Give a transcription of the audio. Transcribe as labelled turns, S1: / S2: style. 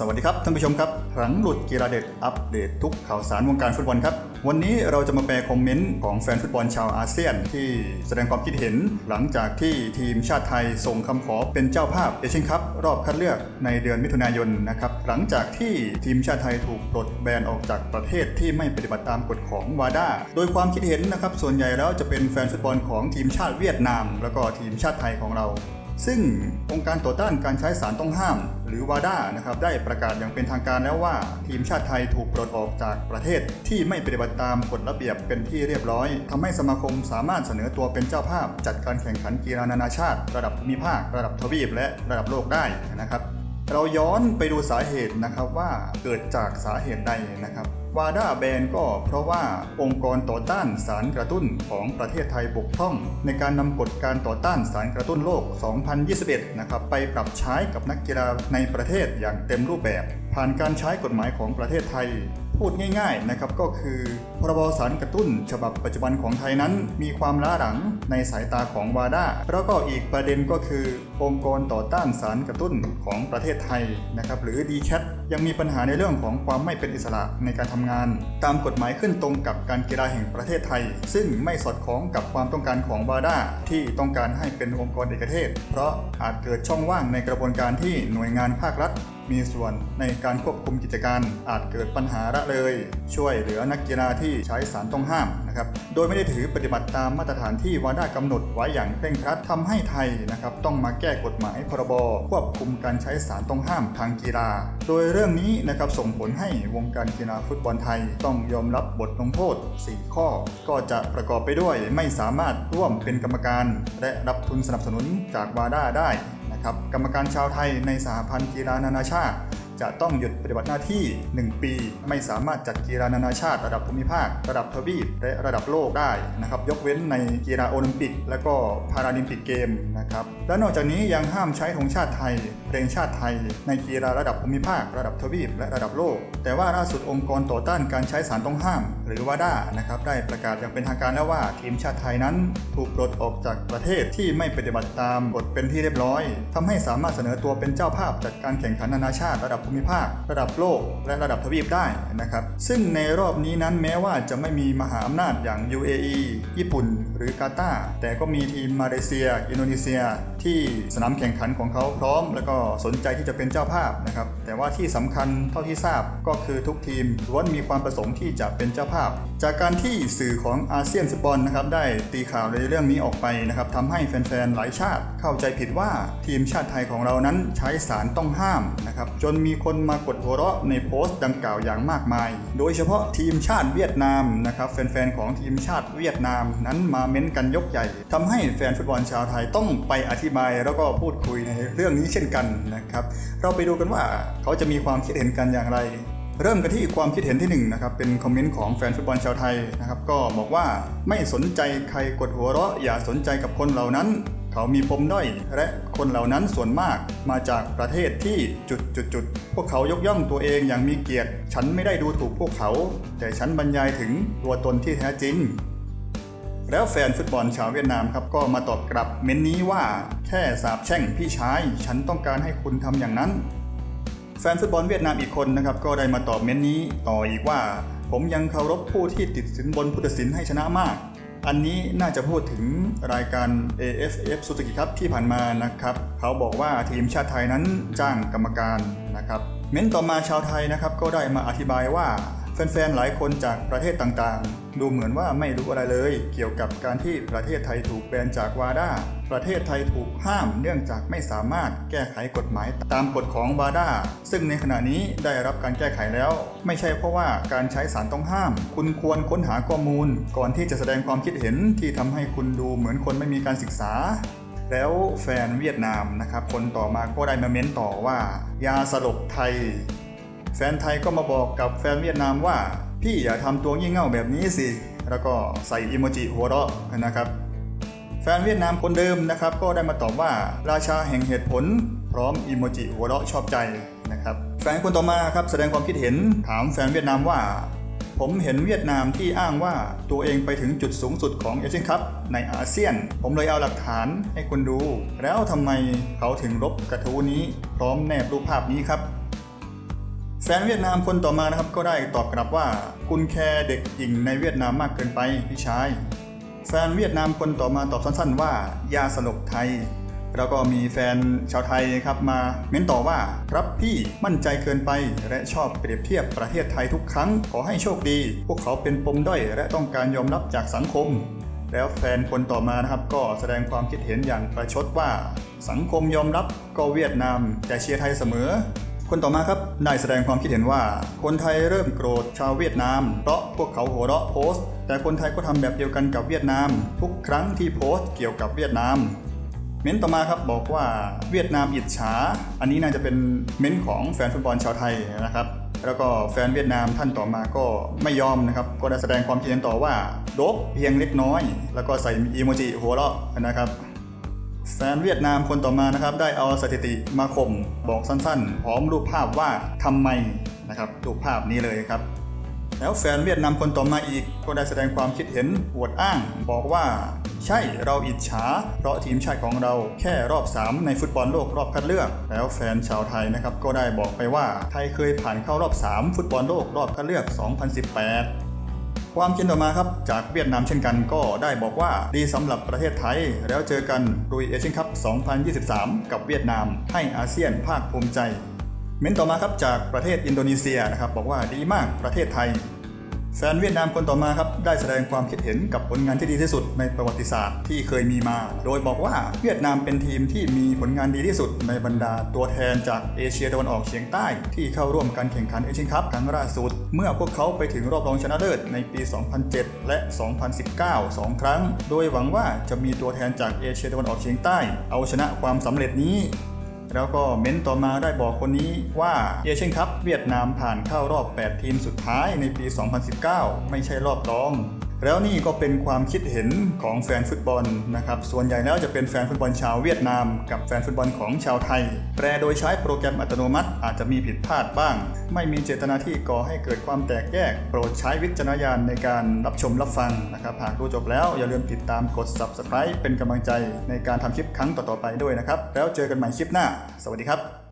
S1: สวัสดีครับท่านผู้ชมครับหลังหลุดกีฬาเด็ดอัปเดตทุกข่าวสารวงการฟุตบอลครับ วันนี้เราจะมาแปลคอมเมนต์ของแฟนฟุตบอลชาวอาเซียน ที่แสดงความคิดเห็นหลังจากที่ทีมชาติไทยส่งคำขอเป็นเจ้าภาพเอเชียนคัพรอบคัดเลือกในเดือนมิถุนายนนะครับหลังจากที่ทีมชาติไทยถูกปลดแบนออกจากประเทศที่ไม่ปฏิบัติตามกฎของวาดาโดยความคิดเห็นนะครับส่วนใหญ่แล้วจะเป็นแฟนฟุตบอลของทีมชาติเวียดนาม แล้วก็ทีมชาติไทยของเรา ซึ่งองค์การต่อต้านการใช้สารต้องห้าม หรือวาด้านะครับได้ประกาศอย่างเป็นทางการแล้วว่า ทีมชาติไทยถูกปลดออกจากประเทศที่ไม่ปฏิบัติตามกฎระเบียบเป็นที่เรียบร้อยทำให้สมาคมสามารถเสนอตัวเป็นเจ้าภาพ จัดการแข่งขันกีฬานานาชาติ ระดับภูมิภาค ระดับทวีปและระดับโลกได้นะครับ เราย้อนไปดูสาเหตุนะครับว่าเกิดจากสาเหตุใดนะครับวาด้าแบนก็เพราะว่าองค์กรต่อต้านสารกระตุ้นของประเทศไทยบกพร่อง ในการนำกฎการต่อต้านสารกระตุ้นโลก 2021 นะครับไปปรับใช้กับนักกีฬาในประเทศอย่างเต็มรูปแบบ ผ่านการใช้กฎหมายของประเทศไทย พูดง่ายๆนะครับก็คือพรบสารกระตุ้น ฉบับปัจจุบันของไทยนั้น มีความล้าหลังในสายตาของวาด้าแล้วก็อีกประเด็นก็คือ องค์กรต่อต้านสารกระตุ้นของประเทศไทยนะครับหรือ d c a t ยังมีปัญหาในเรื่องของความไม่เป็นอิสระในการทำงาน ตามกฎหมายขึ้นตรงกับการกีฬาแห่งประเทศไทย ซึ่งไม่สอดคล้องกับความต้องการของวาด้าที่ต้องการให้เป็นองค์กรเอกเทศ เพราะอาจเกิดช่องว่างในกระบวนการที่หน่วยงานภาครัฐ มีส่วนในการควบคุมกิจการ อาจเกิดปัญหาละเลย ช่วยเหลือนักกีฬาที่ใช้สารต้องห้ามนะครับโดยไม่ได้ถือปฏิบัติตามมาตรฐานที่วาด้ากำหนดไว้อย่างเคร่งครัดทำให้ไทยนะครับต้องมาแก้กฎหมายพรบควบคุมการใช้สารต้องห้ามทางกีฬา โดยเรื่องนี้นะครับส่งผลให้วงการกีฬาฟุตบอลไทย ต้องยอมรับบทลงโทษ 4 ข้อ ก็จะประกอบไปด้วยไม่สามารถร่วมเป็นกรรมการ และรับทุนสนับสนุนจากวาด้าได้ นะครับกรรมการชาวไทยในสหพันธ์กีฬานานาชาติ จะต้องหยุดปฏิบัติหน้าที่ 1 ปี ไม่สามารถจัดกีฬานานาชาติ ระดับภูมิภาค ระดับทวีปและระดับโลกได้นะครับยกเว้นในกีฬาโอลิมปิก และก็พาราลิมปิกเกมนะครับและนอกจากนี้ยังห้ามใช้ธงชาติไทยเพลงชาติไทย ในกีฬาระดับภูมิภาค ระดับทวีป และระดับโลก แต่ว่าล่าสุดองค์กรต่อต้านการใช้สารต้องห้าม หรือว่าด้านะครับได้ประกาศอย่างเป็นทางการแล้วว่าทีมชาติไทยนั้นถูกปลดออกจากประเทศที่ไม่ปฏิบัติตามกฎเป็นที่เรียบร้อยทำให้สามารถเสนอตัวเป็นเจ้าภาพจัดการแข่งขันนานาชาติระดับภูมิภาค ระดับโลก และระดับทวีปได้นะครับซึ่งในรอบนี้นั้นแม้ว่าจะไม่มีมหาอำนาจอย่าง UAE ญี่ปุ่น หรือกาตาร์แต่ก็มีทีมมาเลเซีย อินโดนีเซีย ที่สนามแข่งขันของเขาพร้อม แล้วก็สนใจที่จะเป็นเจ้าภาพนะครับ แต่ว่าที่สำคัญเท่าที่ทราบก็คือทุกทีมล้วนมีความประสงค์ที่จะเป็นเจ้าภาพ จากการที่สื่อของอาเซียนฟุตบอลนะครับได้ตีข่าวในเรื่องนี้ออกไปนะครับทำให้แฟนๆหลายชาติเข้าใจผิดว่าทีมชาติไทยของเรานั้นใช้สารต้องห้ามนะครับจนมีคนมากดหัวเราะในโพสต์ดังกล่าวอย่างมากมาย โดยเฉพาะทีมชาติเวียดนามนะครับแฟนๆของทีมชาติเวียดนามนั้นมาเม้นกันยกใหญ่ทำให้แฟนฟุตบอลชาวไทยต้องไปอธิบายแล้วก็พูดคุยในเรื่องนี้เช่นกันนะครับ เราไปดูกันว่าเขาจะมีความคิดเห็นกันอย่างไร เริ่มกันที่ความคิดเห็นที่หนึ่งนะครับ เป็นคอมเมนต์ของแฟนฟุตบอลชาวไทยนะครับ ก็บอกว่าไม่สนใจใครกดหัวเราะ อย่าสนใจกับคนเหล่านั้น เขามีปมด้อยและคนเหล่านั้นส่วนมากมาจากประเทศที่จุดจุดจุดพวกเขายกย่องตัวเองอย่างมีเกียรติ ฉันไม่ได้ดูถูกพวกเขา แต่ฉันบรรยายถึงตัวตนที่แท้จริง แล้วแฟนฟุตบอลชาวเวียดนามครับก็มาตอบกลับเม้นนี้ว่าแค่สาบแช่งพี่ชาย ฉันต้องการให้คุณทำอย่างนั้น แฟนฟุตบอลเวียดนามอีกคนนะครับก็ได้มาตอบเม้นนี้ต่ออีกว่า ผมยังเคารพผู้ที่ติดสินบนพุทธศิลป์ให้ชนะมาก อันนี้น่าจะพูดถึงรายการ AFF Suzuki ครับที่ผ่านมานะครับ เขาบอกว่าทีมชาติไทยนั้นจ้างกรรมการนะครับ เม้นต่อมาชาวไทยนะครับก็ได้มาอธิบายว่า แฟนๆ หลายคนจากประเทศต่างๆ ดูเหมือนว่าไม่รู้อะไรเลย เกี่ยวกับการที่ประเทศไทยถูกแบนจากวาด้าประเทศไทยถูกห้ามเนื่องจากไม่สามารถแก้ไขกฎหมายตามกฎของวาด้าซึ่งในขณะนี้ได้รับการแก้ไขแล้ว ไม่ใช่เพราะว่าการใช้สารต้องห้าม คุณควรค้นหาข้อมูล ก่อนที่จะแสดงความคิดเห็นที่ทำให้คุณดูเหมือนคนไม่มีการศึกษาแล้วแฟนเวียดนามนะครับ คนต่อมาก็ได้มาเม้นต่อว่า ยาสลบไทย แฟนไทยก็มาบอกกับแฟนเวียดนามว่า พี่อย่าทำตัวงี่เง่าแบบนี้สิ แล้วก็ใส่อิโมจิหัวเราะนะครับแฟนเวียดนามคนเดิมนะครับ ก็ได้มาตอบว่าราชาแห่งเหตุผล พร้อมอิโมจิหัวเราะชอบใจนะครับแฟนคนต่อมาครับแสดงความคิดเห็นถามแฟนเวียดนามว่า ผมเห็นเวียดนามที่อ้างว่าตัวเองไปถึงจุดสูงสุดของเอเชียนคัพในอาเซียน ผมเลยเอาหลักฐานให้คุณดู แล้วทำไมเขาถึงลบกระทู้นี้ พร้อมแนบรูปภาพนี้ครับ แฟนเวียดนามคนต่อมานะครับก็ได้ตอบกลับว่า คุณแคร์เด็กหญิงในเวียดนามมากเกินไปพี่ชายแฟนเวียดนามคนต่อมาตอบสั้นๆว่า ยาสลบไทย แล้วก็มีแฟนชาวไทยครับมาเม้นต่อว่าครับพี่มั่นใจเกินไปและชอบเปรียบเทียบประเทศไทยทุกครั้งขอให้โชคดี พวกเขาเป็นปมด้อยและต้องการยอมรับจากสังคม แล้วแฟนคนต่อมานะครับก็แสดงความคิดเห็นอย่างประชดว่า สังคมยอมรับก็เวียดนามแต่เชียร์ไทยเสมอ คนต่อมาครับได้แสดงความคิดเห็นว่า คนไทยเริ่มโกรธชาวเวียดนาม เพราะพวกเขาหัวเราะโพสต์ แต่คนไทยก็ทำแบบเดียวกันกับเวียดนาม ทุกครั้งที่โพสต์เกี่ยวกับเวียดนามเม้นต่อมาครับบอกว่าเวียดนามอิจฉา อันนี้น่าจะเป็นเม้นของแฟนฟุตบอลชาวไทยนะครับแล้วก็แฟนเวียดนามท่านต่อมาก็ไม่ยอมนะครับ ก็ได้แสดงความคิดเห็นต่อว่าโดบเพียงเล็กน้อย แล้วก็ใส่อีโมจิหัวเราะนะครับ แฟนเวียดนามคนต่อมานะครับได้เอาสถิติมาข่มบอกสั้นๆ พร้อมรูปภาพว่าทำไมนะครับรูปภาพนี้เลยครับ แล้วแฟนเวียดนามคนต่อมาอีก ก็ได้แสดงความคิดเห็นอวดอ้าง บอกว่า ใช่เราอิจฉา เพราะทีมชาติของเราแค่รอบ 3 ในฟุตบอลโลกรอบคัดเลือก แล้วแฟนชาวไทยนะครับก็ได้บอกไปว่าไทยเคยผ่านเข้ารอบ 3 ฟุตบอลโลกรอบคัดเลือก 2018 ความคิดต่อมาครับจากเวียดนามเช่นกันก็ได้บอกว่าดีสำหรับประเทศไทย แล้วเจอกันลุยเอเชียนคัพ 2023 กับเวียดนาม ให้อาเซียนภาคภูมิใจ เม้นต่อมาครับจากประเทศอินโดนีเซียนะครับบอกว่าดีมากประเทศไทย แฟนเวียดนามคนต่อมาครับได้แสดงความคิดเห็นกับผลงานที่ดีที่สุดในประวัติศาสตร์ที่เคยมีมา โดยบอกว่าเวียดนามเป็นทีมที่มีผลงานดีที่สุดในบรรดาตัวแทนจากเอเชียตะวันออกเฉียงใต้ ที่เข้าร่วมการแข่งขันเอเชียนคัพครั้งล่าสุด เมื่อพวกเขาไปถึงรอบรองชนะเลิศในปี 2007 และ 2019สองครั้ง โดยหวังว่าจะมีตัวแทนจากเอเชียตะวันออกเฉียงใต้ เอาชนะความสำเร็จนี้ แล้วก็เม้นต่อมาได้บอกคนนี้ว่าเอเชียนคัพเวียดนามผ่านเข้ารอบ 8 ทีมสุดท้ายในปี 2019 ไม่ใช่รอบรอง แล้วนี่ก็เป็นความคิดเห็นของแฟนฟุตบอลนะครับส่วนใหญ่แล้วจะเป็นแฟนฟุตบอลชาวเวียดนาม กับแฟนฟุตบอลของชาวไทย แปลโดยใช้โปรแกรมอัตโนมัติอาจจะมีผิดพลาดบ้าง ไม่มีเจตนาที่ก่อให้เกิดความแตกแยก โปรดใช้วิจารณญาณในการรับชมรับฟังนะครับหากดูจบแล้วอย่าลืมติดตามกด subscribe เป็นกำลังใจในการทำคลิปครั้งต่อๆไปด้วยนะครับแล้วเจอกันใหม่คลิปหน้า สวัสดีครับ